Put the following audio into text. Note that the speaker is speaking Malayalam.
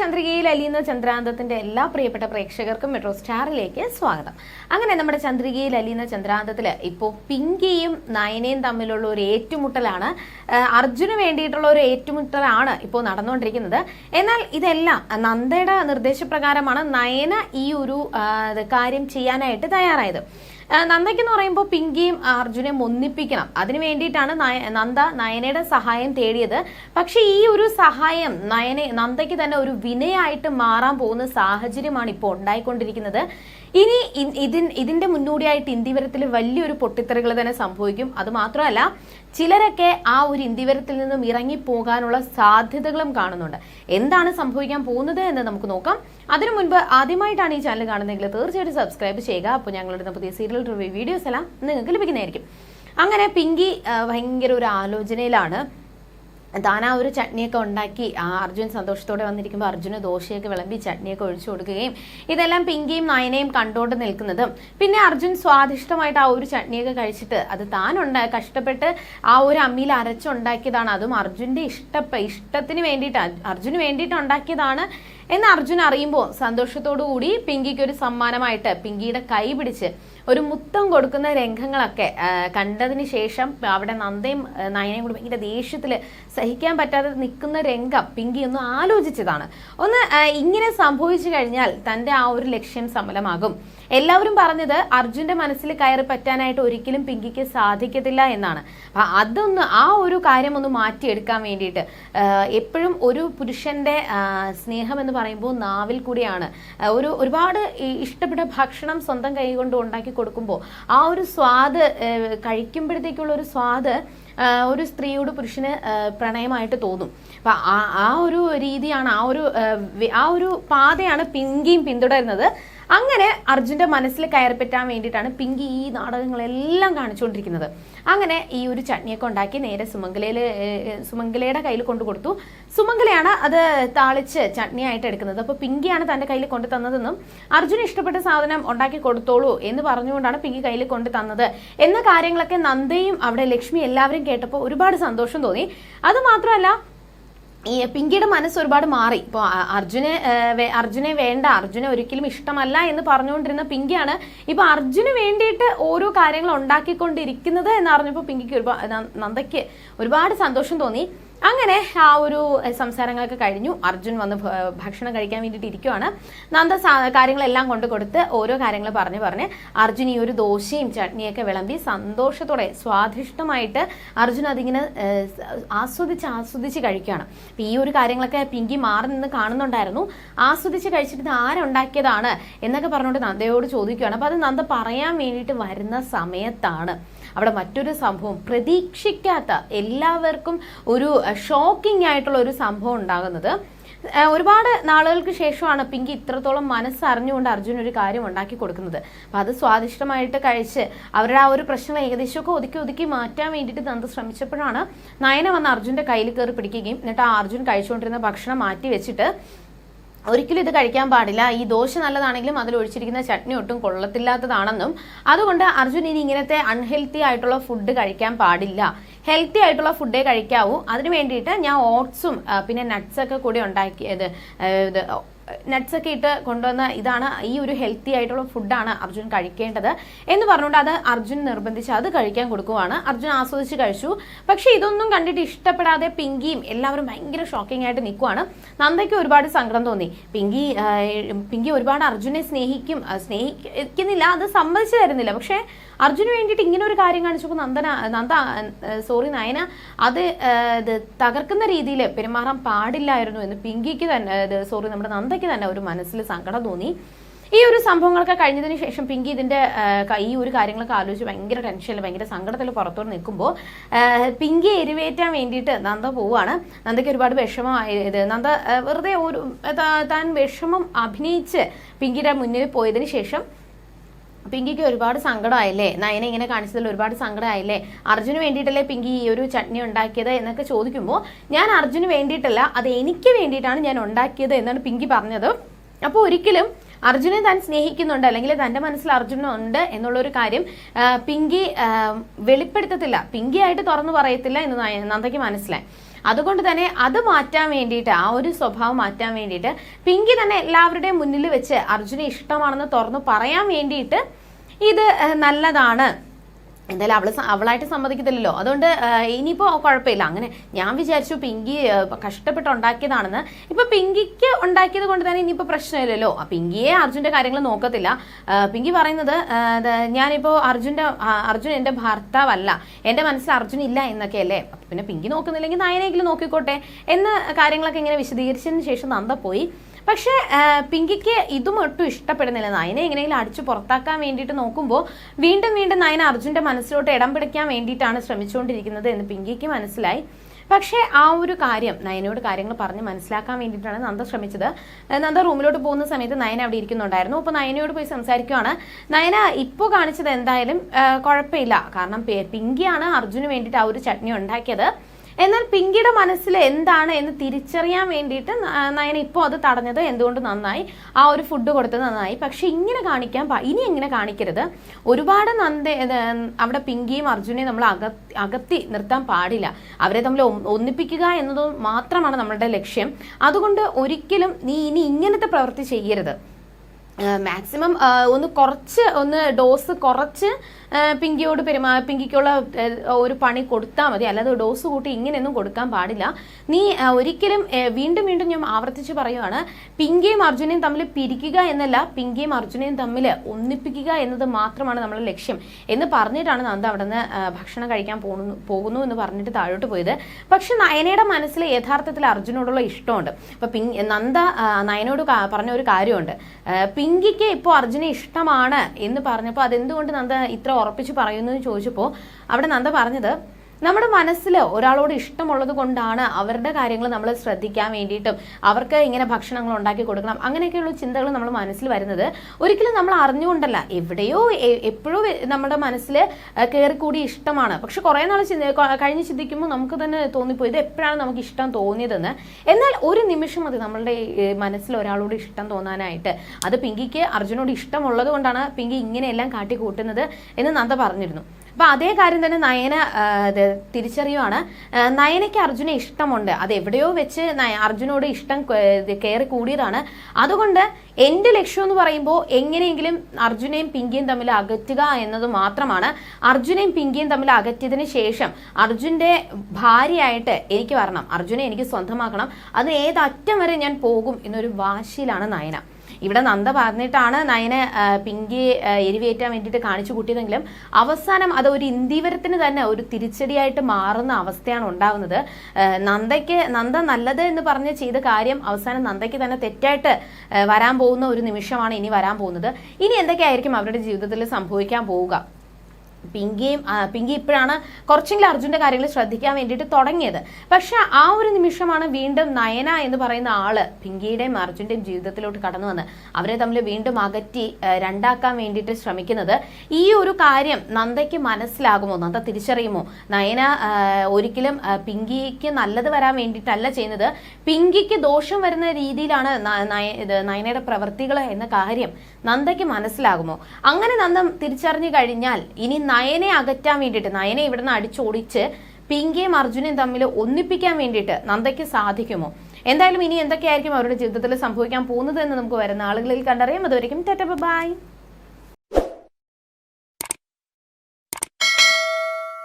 ചന്ദ്രികയിൽ അലിയുന്ന ചന്ദ്രാന്തത്തിന്റെ എല്ലാ പ്രിയപ്പെട്ട പ്രേക്ഷകർക്കും മെട്രോ സ്റ്റാറിലേക്ക് സ്വാഗതം. അങ്ങനെ നമ്മുടെ ചന്ദ്രികയിൽ അലിയുന്ന ചന്ദ്രാന്തത്തിൽ ഇപ്പോൾ പിങ്കിയും നയനയും തമ്മിലുള്ള ഒരു ഏറ്റുമുട്ടലാണ് അർജുന് വേണ്ടിയിട്ടുള്ള ഒരു ഏറ്റുമുട്ടലാണ് ഇപ്പോൾ നടന്നുകൊണ്ടിരിക്കുന്നത്. എന്നാൽ ഇതെല്ലാം നന്ദയുടെ നിർദ്ദേശപ്രകാരമാണ് നയന ഈ ഒരു കാര്യം ചെയ്യാനായിട്ട് തയ്യാറായത്. നന്ദയ്ക്കെന്ന് പറയുമ്പോൾ പിങ്കിയും അർജുനെയും ഒന്നിപ്പിക്കണം. അതിനു വേണ്ടിയിട്ടാണ് നന്ദ നയനയുടെ സഹായം തേടിയത്. പക്ഷെ ഈ ഒരു സഹായം നയനെ നന്ദയ്ക്ക് തന്നെ ഒരു വിനയായിട്ട് മാറാൻ പോകുന്ന സാഹചര്യമാണ് ഇപ്പോൾ ഉണ്ടായിക്കൊണ്ടിരിക്കുന്നത്. ഇനി ഇതിൻ ഇതിന്റെ മുന്നോടിയായിട്ട് ഇന്ത്യവരത്തിൽ വലിയൊരു പൊട്ടിത്തെറികൾ തന്നെ സംഭവിക്കും. അത് മാത്രമല്ല ചിലരൊക്കെ ആ ഒരു ഇന്ത്യവരത്തിൽ നിന്നും ഇറങ്ങി പോകാനുള്ള സാധ്യതകളും കാണുന്നുണ്ട്. എന്താണ് സംഭവിക്കാൻ പോകുന്നത് എന്ന് നമുക്ക് നോക്കാം. അതിനു മുൻപ് ആദ്യമായിട്ടാണ് ഈ ചാനൽ കാണുന്നതെങ്കിൽ തീർച്ചയായിട്ടും സബ്സ്ക്രൈബ് ചെയ്യുക. അപ്പോൾ ഞങ്ങളുടെ പുതിയ സീരിയൽ റിവ്യൂ വീഡിയോസ് എല്ലാം നിങ്ങൾക്ക് ലഭിക്കുന്നതായിരിക്കും. അങ്ങനെ പിങ്കി ഭയങ്കര ഒരു ആലോചനയിലാണ്. താൻ ആ ഒരു ചട്നിയൊക്കെ ഉണ്ടാക്കി ആ അർജുൻ സന്തോഷത്തോടെ വന്നിരിക്കുമ്പോൾ അർജുന് ദോശയൊക്കെ വിളമ്പി ചട്നിയൊക്കെ ഒഴിച്ചു കൊടുക്കുകയും ഇതെല്ലാം പിങ്കിയും നയനയും കണ്ടോണ്ട് നിൽക്കുന്നതും. പിന്നെ അർജുൻ സ്വാദിഷ്ടമായിട്ട് ആ ഒരു ചട്നിയൊക്കെ കഴിച്ചിട്ട് അത് താൻ ഉണ്ടാ കഷ്ടപ്പെട്ട് ആ ഒരു അമ്മിയിൽ അരച്ചുണ്ടാക്കിയതാണ്. അതും അർജുന്റെ ഇഷ്ട ഇഷ്ടത്തിന് വേണ്ടിയിട്ട് അർജുന് വേണ്ടിയിട്ട് ഉണ്ടാക്കിയതാണ്. എന്ന് അർജുൻ അറിയുമ്പോൾ സന്തോഷത്തോടു കൂടി പിങ്കിക്ക് ഒരു സമ്മാനമായിട്ട് പിങ്കിയുടെ കൈ പിടിച്ച് ഒരു മുത്തം കൊടുക്കുന്ന രംഗങ്ങളൊക്കെ കണ്ടതിന് ശേഷം അവിടെ നന്ദയും നയനയും കൂടി ഭയങ്കര ദേഷ്യത്തിൽ സഹിക്കാൻ പറ്റാതെ നിൽക്കുന്ന രംഗം പിങ്കി ഒന്ന് ആലോചിച്ചതാണ്. ഒന്ന് ഇങ്ങനെ സംഭവിച്ചു കഴിഞ്ഞാൽ തന്റെ ആ ഒരു ലക്ഷ്യം സഫലമാകും എല്ലാവരും പറഞ്ഞത് അർജുന്റെ മനസ്സിൽ കയറി പറ്റാനായിട്ട് ഒരിക്കലും പിങ്കിക്ക് സാധിക്കത്തില്ല എന്നാണ്. അതൊന്ന് ആ ഒരു കാര്യം ഒന്ന് മാറ്റിയെടുക്കാൻ വേണ്ടിയിട്ട് എപ്പോഴും ഒരു പുരുഷന്റെ സ്നേഹം എന്ന് പറയുമ്പോൾ നാവിൽ കൂടിയാണ്. ഒരു ഒരുപാട് ഇഷ്ടപ്പെട്ട ഭക്ഷണം സ്വന്തം കൈ കൊണ്ട് ഉണ്ടാക്കി കൊടുക്കുമ്പോൾ ആ ഒരു സ്വാദ് കഴിക്കുമ്പോഴത്തേക്കുള്ള ഒരു സ്വാദ് ഒരു സ്ത്രീയോട് പുരുഷന് പ്രണയമായിട്ട് തോന്നും. അപ്പൊ ആ ഒരു രീതിയാണ് ആ ഒരു ആ ഒരു പാതയാണ് പിങ്കിയും പിന്തുടരുന്നത്. അങ്ങനെ അർജുന്റെ മനസ്സിൽ കയറിപ്പറ്റാൻ വേണ്ടിയിട്ടാണ് പിങ്കി ഈ നാടകങ്ങളെല്ലാം കാണിച്ചുകൊണ്ടിരിക്കുന്നത്. അങ്ങനെ ഈ ഒരു ചട്നിയൊക്കെ ഉണ്ടാക്കി നേരെ സുമംഗലയിൽ സുമംഗലയുടെ കയ്യിൽ കൊണ്ടു കൊടുത്തു സുമംഗലയാണ് അത് താളിച്ച് ചട്നിയായിട്ട് എടുക്കുന്നത്. അപ്പോൾ പിങ്കിയാണ് തന്റെ കയ്യിൽ കൊണ്ടു തന്നതെന്നും അർജുന് ഇഷ്ടപ്പെട്ട സാധനം ഉണ്ടാക്കി കൊടുത്തോളൂ എന്ന് പറഞ്ഞുകൊണ്ടാണ് പിങ്കി കയ്യിൽ കൊണ്ടു തന്നത്. എന്ന കാര്യങ്ങളൊക്കെ നന്ദയും അവിടെ ലക്ഷ്മി എല്ലാവരും കേട്ടപ്പോൾ ഒരുപാട് സന്തോഷം തോന്നി. അത് മാത്രമല്ല ഈ പിങ്കിയുടെ മനസ്സ് ഒരുപാട് മാറി. ഇപ്പോൾ അർജുനെ അർജുനെ വേണ്ട അർജുനെ ഒരിക്കലും ഇഷ്ടമല്ല എന്ന് പറഞ്ഞുകൊണ്ടിരുന്ന പിങ്കിയാണ് ഇപ്പൊ അർജുന് വേണ്ടിയിട്ട് ഓരോ കാര്യങ്ങൾ ഉണ്ടാക്കിക്കൊണ്ടിരിക്കുന്നത് എന്ന് അറിഞ്ഞപ്പോൾ പിങ്കിക്ക് ഒരുപാട് നന്ദയ്ക്ക് ഒരുപാട് സന്തോഷം തോന്നി. അങ്ങനെ ആ ഒരു സംസാരങ്ങളൊക്കെ കഴിഞ്ഞു. അർജുൻ വന്ന് ഭക്ഷണം കഴിക്കാൻ വേണ്ടിയിട്ട് ഇരിക്കുവാണ്. നന്ദ കാര്യങ്ങളെല്ലാം കൊണ്ട് കൊടുത്ത് ഓരോ കാര്യങ്ങൾ പറഞ്ഞ് പറഞ്ഞ് അർജുൻ ഈ ഒരു ദോശയും ചട്നിയൊക്കെ വിളമ്പി സന്തോഷത്തോടെ സ്വാദിഷ്ടമായിട്ട് അർജുൻ അതിങ്ങനെ ആസ്വദിച്ച് ആസ്വദിച്ച് കഴിക്കുകയാണ്. ഈ ഒരു കാര്യങ്ങളൊക്കെ പിങ്കി മാറി നിന്ന് കാണുന്നുണ്ടായിരുന്നു. ആസ്വദിച്ച് കഴിച്ചിട്ട് ആരുണ്ടാക്കിയതാണ് എന്നൊക്കെ പറഞ്ഞുകൊണ്ട് നന്ദയോട് ചോദിക്കുകയാണ്. അപ്പോൾ അത് നന്ദ പറയാൻ വേണ്ടിയിട്ട് വരുന്ന സമയത്താണ്. അവിടെ മറ്റൊരു സംഭവം. പ്രതീക്ഷിക്കാത്ത എല്ലാവർക്കും ഒരു ഷോക്കിംഗ് ആയിട്ടുള്ള ഒരു സംഭവം ഉണ്ടാകുന്നത്. ഒരുപാട് നാളുകൾക്ക് ശേഷമാണ് പിങ്കി ഇത്രത്തോളം മനസ്സറിഞ്ഞുകൊണ്ട് അർജുൻ ഒരു കാര്യം ഉണ്ടാക്കി കൊടുക്കുന്നത്. അപ്പൊ അത് സ്വാദിഷ്ടമായിട്ട് കഴിച്ച് അവരുടെ ആ ഒരു പ്രശ്നം ഏകദേശമൊക്കെ ഒതുക്കി ഒതുക്കി മാറ്റാൻ വേണ്ടിയിട്ട് നന്ദ ശ്രമിച്ചപ്പോഴാണ് നയന വന്ന് അർജുന്റെ കയ്യിൽ കയറി പിടിക്കുകയും എന്നിട്ട് ആ അർജുൻ കഴിച്ചുകൊണ്ടിരുന്ന ഭക്ഷണം മാറ്റി വെച്ചിട്ട് ഒരിക്കലും ഇത് കഴിക്കാൻ പാടില്ല. ഈ ദോശ നല്ലതാണെങ്കിലും അതിൽ ഒഴിച്ചിരിക്കുന്ന ചട്നി ഒട്ടും കൊള്ളത്തില്ലാത്തതാണെന്നും അതുകൊണ്ട് അർജുൻ ഇനി ഇങ്ങനത്തെ അൺഹെൽത്തി ആയിട്ടുള്ള ഫുഡ് കഴിക്കാൻ പാടില്ല. ഹെൽത്തി ആയിട്ടുള്ള ഫുഡേ കഴിക്കാവൂ. അതിന് വേണ്ടിയിട്ട് ഞാൻ ഓട്സും പിന്നെ നട്ട്സൊക്കെ കൂടി ഉണ്ടാക്കിയത് ഇത് ഒക്കെ ഇട്ട് കൊണ്ടുവന്ന ഇതാണ് ഈ ഒരു ഹെൽത്തി ആയിട്ടുള്ള ഫുഡാണ് അർജുൻ കഴിക്കേണ്ടത്. എന്ന് പറഞ്ഞുകൊണ്ട് അത് അർജുൻ നിർബന്ധിച്ച് അത് കഴിക്കാൻ കൊടുക്കുവാണ്. അർജുൻ ആസ്വദിച്ച് കഴിച്ചു. പക്ഷെ ഇതൊന്നും കണ്ടിട്ട് ഇഷ്ടപ്പെടാതെ പിങ്കിയും എല്ലാവരും ഭയങ്കര ഷോക്കിംഗ് ആയിട്ട് നിൽക്കുവാണ് നന്ദയ്ക്ക് ഒരുപാട് സങ്കടം തോന്നി. പിങ്കി പിങ്കി ഒരുപാട് അർജുനെ സ്നേഹിക്കും സ്നേഹിക്കുന്നില്ല അത് സമ്മതിച്ചു തരുന്നില്ല. പക്ഷെ അർജുന് വേണ്ടിയിട്ട് ഇങ്ങനെ ഒരു കാര്യം കാണിച്ചപ്പോൾ നന്ദന നന്ദ സോറി നയന അത് തകർക്കുന്ന രീതിയിൽ പെരുമാറാൻ പാടില്ലായിരുന്നു എന്ന് പിങ്കിക്ക് തന്നെ സോറി നമ്മുടെ നന്ദയ്ക്ക് തന്നെ ഒരു മനസ്സിൽ സങ്കടം തോന്നി. ഈ ഒരു സംഭവങ്ങളൊക്കെ കഴിഞ്ഞതിന് ശേഷം പിങ്കി ഇതിന്റെ ഈ ഒരു കാര്യങ്ങളൊക്കെ ആലോചിച്ച് ഭയങ്കര ടെൻഷനിൽ ഭയങ്കര സങ്കടത്തിൽ പുറത്തോട്ട് നിൽക്കുമ്പോൾ പിങ്കി എരിവേറ്റാൻ വേണ്ടിയിട്ട് നന്ദ പോവാണ്. നന്ദയ്ക്ക് ഒരുപാട് വിഷമമായത് നന്ദ വെറുതെ ഒരു താൻ വിഷമം അഭിനയിച്ച് പിങ്കിയുടെ മുന്നിൽ പോയതിന് ശേഷം പിങ്കിക്ക് ഒരുപാട് സങ്കടമായില്ലേ? നയന ഇങ്ങനെ കാണിച്ചതിൽ ഒരുപാട് സങ്കടമായില്ലേ? അർജുന് വേണ്ടിയിട്ടല്ലേ പിങ്കി ഈ ഒരു ചട്നി ഉണ്ടാക്കിയത് എന്നൊക്കെ ചോദിക്കുമ്പോൾ ഞാൻ അർജുന് വേണ്ടിയിട്ടല്ല അത് എനിക്ക് വേണ്ടിയിട്ടാണ് ഞാൻ ഉണ്ടാക്കിയത് എന്നാണ് പിങ്കി പറഞ്ഞത്. അപ്പോൾ ഒരിക്കലും അർജുനെ താൻ സ്നേഹിക്കുന്നുണ്ട് അല്ലെങ്കിൽ തന്റെ മനസ്സിൽ അർജുനുണ്ട് എന്നുള്ള ഒരു കാര്യം പിങ്കി വെളിപ്പെടുത്തത്തില്ല. പിങ്കി ആയിട്ട് തുറന്നു പറയത്തില്ല എന്ന് നന്ദയ്ക്ക് മനസ്സിലായി. അതുകൊണ്ട് തന്നെ അത് മാറ്റാൻ വേണ്ടിയിട്ട് ആ ഒരു സ്വഭാവം മാറ്റാൻ വേണ്ടിയിട്ട് പിങ്കി തന്നെ എല്ലാവരുടെയും മുന്നിൽ വെച്ച് അർജുനെ ഇഷ്ടമാണെന്ന് തുറന്നു പറയാൻ വേണ്ടിയിട്ട് ഇത് നല്ലതാണ്. എന്തായാലും അവൾ അവളായിട്ട് സമ്മതിക്കത്തില്ലല്ലോ. അതുകൊണ്ട് ഇനിയിപ്പോൾ ഇനിയിപ്പോ കുഴപ്പമില്ല. അങ്ങനെ ഞാൻ വിചാരിച്ചു പിങ്കി കഷ്ടപ്പെട്ട് ഉണ്ടാക്കിയതാണെന്ന്. ഇപ്പൊ പിങ്കിക്ക് ഉണ്ടാക്കിയത് കൊണ്ട് തന്നെ ഇനിയിപ്പോ പ്രശ്നമില്ലല്ലോ. പിങ്കിയെ അർജുന്റെ കാര്യങ്ങൾ നോക്കത്തില്ല. പിങ്കി പറയുന്നത് ഞാനിപ്പോൾ അർജുന്റെ അർജുൻ എന്റെ ഭർത്താവല്ല. എന്റെ മനസ്സിൽ അർജുൻ ഇല്ല എന്നൊക്കെ അല്ലേ? പിന്നെ പിങ്കി നോക്കുന്നില്ലെങ്കിൽ നയനെങ്കിലും നോക്കിക്കോട്ടെ എന്ന കാര്യങ്ങളൊക്കെ ഇങ്ങനെ വിശദീകരിച്ചതിന് ശേഷം നന്ദ പോയി. പക്ഷേ പിങ്കിക്ക് ഇതും ഒട്ടും ഇഷ്ടപ്പെടുന്നില്ല. നയനെ എങ്ങനെയെങ്കിലും അടിച്ചു പുറത്താക്കാൻ വേണ്ടിയിട്ട് നോക്കുമ്പോൾ വീണ്ടും വീണ്ടും നയന അർജുന്റെ മനസ്സിലോട്ട് ഇടം പിടിക്കാൻ വേണ്ടിയിട്ടാണ് ശ്രമിച്ചുകൊണ്ടിരിക്കുന്നത് എന്ന് പിങ്കിക്ക് മനസ്സിലായി. പക്ഷേ ആ ഒരു കാര്യം നയനോട് കാര്യങ്ങൾ പറഞ്ഞ് മനസ്സിലാക്കാൻ വേണ്ടിയിട്ടാണ് നന്ദ ശ്രമിച്ചത്. നന്ദ റൂമിലോട്ട് പോകുന്ന സമയത്ത് നയന അവിടെ ഇരിക്കുന്നുണ്ടായിരുന്നു. അപ്പോൾ നയനയോട് പോയി സംസാരിക്കുവാണ്. നയന ഇപ്പോൾ കാണിച്ചത് എന്തായാലും കുഴപ്പമില്ല. കാരണം പിങ്കിയാണ് അർജുന് വേണ്ടിയിട്ട് ആ ഒരു ചട്നി ഉണ്ടാക്കിയത്. എന്നാൽ പിങ്കിയുടെ മനസ്സിൽ എന്താണ് എന്ന് തിരിച്ചറിയാൻ വേണ്ടിയിട്ട് നയന ഇപ്പോൾ അത് തടഞ്ഞത് എന്തുകൊണ്ട് നന്നായി? ആ ഒരു ഫുഡ് കൊടുത്തത് നന്നായി. പക്ഷെ ഇങ്ങനെ കാണിക്കാൻ ഇനി ഇങ്ങനെ കാണിക്കരുത്. ഒരുപാട് നന്ദ അവിടെ പിങ്കിയും അർജുനെയും നമ്മൾ അക അകത്തി നിർത്താൻ പാടില്ല. അവരെ തമ്മിൽ ഒന്നിപ്പിക്കുക എന്നത് മാത്രമാണ് നമ്മളുടെ ലക്ഷ്യം. അതുകൊണ്ട് ഒരിക്കലും നീ ഇനി ഇങ്ങനത്തെ പ്രവൃത്തി ചെയ്യരുത്. മാക്സിമം ഒന്ന് കുറച്ച് ഒന്ന് ഡോസ് കുറച്ച് പിങ്കിയോട് പെരുമാ പിങ്കിക്കുള്ള ഒരു പണി കൊടുത്താൽ മതി. അല്ലാതെ ഡോസ് കൂട്ടി ഇങ്ങനെയൊന്നും കൊടുക്കാൻ പാടില്ല. നീ ഒരിക്കലും വീണ്ടും വീണ്ടും ഞാൻ ആവർത്തിച്ച് പറയുവാണ്. പിങ്കിയും അർജുനയും തമ്മിൽ പിരിക്കുക എന്നല്ല പിങ്കിയും അർജുനയും തമ്മിൽ ഒന്നിപ്പിക്കുക എന്നത് മാത്രമാണ് നമ്മുടെ ലക്ഷ്യം എന്ന് പറഞ്ഞിട്ടാണ് നന്ദ അവിടെ നിന്ന് ഭക്ഷണം കഴിക്കാൻ പോകുന്നു പോകുന്നു എന്ന് പറഞ്ഞിട്ട് താഴോട്ട് പോയത്. പക്ഷെ നയനയുടെ മനസ്സിൽ യഥാർത്ഥത്തിൽ അർജുനോടുള്ള ഇഷ്ടമുണ്ട്. അപ്പൊ പിങ് നന്ദ നയനോട് പറഞ്ഞ ഒരു കാര്യമുണ്ട്. പിങ്കിക്ക് ഇപ്പോൾ അർജുനെ ഇഷ്ടമാണ് എന്ന് പറഞ്ഞപ്പോൾ അതെന്തുകൊണ്ട് നന്ദ ഇത്ര ഉറപ്പിച്ച് പറയുന്നു എന്ന് ചോദിച്ചപ്പോൾ അവിടെ നന്ദ പറഞ്ഞത് നമ്മുടെ മനസ്സിൽ ഒരാളോട് ഇഷ്ടമുള്ളത് കൊണ്ടാണ് അവരുടെ കാര്യങ്ങൾ നമ്മൾ ശ്രദ്ധിക്കാൻ വേണ്ടിയിട്ടും അവർക്ക് ഇങ്ങനെ ഭക്ഷണങ്ങൾ ഉണ്ടാക്കി കൊടുക്കണം അങ്ങനെയൊക്കെയുള്ള ചിന്തകൾ നമ്മൾ മനസ്സിൽ വരുന്നത്. ഒരിക്കലും നമ്മൾ അറിഞ്ഞുകൊണ്ടല്ല. എവിടെയോ എപ്പോഴും നമ്മുടെ മനസ്സിൽ കയറിക്കൂടി ഇഷ്ടമാണ്. പക്ഷെ കുറേ നാൾ ചിന്ത കഴിഞ്ഞ് ചിന്തിക്കുമ്പോൾ നമുക്ക് തന്നെ തോന്നിപ്പോയി. ഇത് എപ്പോഴാണ് നമുക്ക് ഇഷ്ടം തോന്നിയതെന്ന്. എന്നാൽ ഒരു നിമിഷം മതി നമ്മളുടെ മനസ്സിൽ ഒരാളോട് ഇഷ്ടം തോന്നാനായിട്ട്. അത് പിങ്കിക്ക് അർജുനോട് ഇഷ്ടമുള്ളത് കൊണ്ടാണ് പിങ്കി ഇങ്ങനെയെല്ലാം കാട്ടിക്കൂട്ടുന്നത് എന്ന് നന്ദ പറഞ്ഞിരുന്നു. അപ്പൊ അതേ കാര്യം തന്നെ നയന തിരിച്ചറിയുവാണ്. നയനയ്ക്ക് അർജുനെ ഇഷ്ടമുണ്ട്. അത് എവിടെയോ വെച്ച് അർജുനോട് ഇഷ്ടം കയറി കൂടിയതാണ്. അതുകൊണ്ട് എന്റെ ലക്ഷ്യം എന്ന് പറയുമ്പോൾ എങ്ങനെയെങ്കിലും അർജുനെയും പിങ്കിയും തമ്മിൽ അകറ്റുക എന്നത് മാത്രമാണ്. അർജുനെയും പിങ്കിയും തമ്മിൽ അകറ്റിയതിന് ശേഷം അർജുന്റെ ഭാര്യയായിട്ട് എനിക്ക് വരണം. അർജുനെ എനിക്ക് സ്വന്തമാക്കണം. അത് ഏതറ്റം വരെ ഞാൻ പോകും എന്നൊരു വാശിയിലാണ് നയന. ഇവിടെ നന്ദ പറഞ്ഞിട്ടാണ് നയനെ പിങ്കി എരിവേറ്റാൻ വേണ്ടിയിട്ട് കാണിച്ചു കൂട്ടിയതെങ്കിലും അവസാനം അത് ഒരു ഇന്ദീവരത്തിന് തന്നെ ഒരു തിരിച്ചടിയായിട്ട് മാറുന്ന അവസ്ഥയാണ് ഉണ്ടാകുന്നത് നന്ദയ്ക്ക് നന്ദ നല്ലത് എന്ന് പറഞ്ഞ് ചെയ്ത കാര്യം അവസാനം നന്ദയ്ക്ക് തന്നെ തെറ്റായിട്ട് വരാൻ പോകുന്ന ഒരു നിമിഷമാണ് ഇനി വരാൻ പോകുന്നത്. ഇനി എന്തൊക്കെയായിരിക്കും അവരുടെ ജീവിതത്തിൽ സംഭവിക്കാൻ പോവുക? പിങ്കിയും പിങ്കി ഇപ്പോഴാണ് കുറച്ചെങ്കിലും അർജുന്റെ കാര്യങ്ങൾ ശ്രദ്ധിക്കാൻ വേണ്ടിയിട്ട് തുടങ്ങിയത്. പക്ഷെ ആ ഒരു നിമിഷമാണ് വീണ്ടും നയന എന്ന് പറയുന്ന ആൾ പിങ്കിയുടെയും അർജുന്റെയും ജീവിതത്തിലോട്ട് കടന്നു വന്ന് അവരെ തമ്മിൽ വീണ്ടും അകറ്റി രണ്ടാക്കാൻ വേണ്ടിയിട്ട് ശ്രമിക്കുന്നത്. ഈ ഒരു കാര്യം നന്ദയ്ക്ക് മനസ്സിലാകുമോ? നന്ദ തിരിച്ചറിയുമോ? നയന ഒരിക്കലും പിങ്കിക്ക് നല്ലത് വരാൻ വേണ്ടിയിട്ടല്ല ചെയ്യുന്നത്. പിങ്കിക്ക് ദോഷം വരുന്ന രീതിയിലാണ് നയനയുടെ പ്രവൃത്തികൾ എന്ന കാര്യം നന്ദയ്ക്ക് മനസ്സിലാകുമോ? അങ്ങനെ നന്ദ തിരിച്ചറിഞ്ഞു കഴിഞ്ഞാൽ ഇനി നയനെ അകറ്റാൻ വേണ്ടിയിട്ട് നയനെ ഇവിടുന്ന് അടിച്ചോടിച്ച് പിങ്കയും അർജുനയും തമ്മിൽ ഒന്നിപ്പിക്കാൻ വേണ്ടിയിട്ട് നന്ദയ്ക്ക് സാധിക്കുമോ? എന്തായാലും ഇനി എന്തൊക്കെയായിരിക്കും അവരുടെ ജീവിതത്തിൽ സംഭവിക്കാൻ പോകുന്നത് എന്ന് നമുക്ക് വരുന്ന ആളുകളിൽ കണ്ടറിയാം. അതുവരെയും ടെറ്റ ബൈ.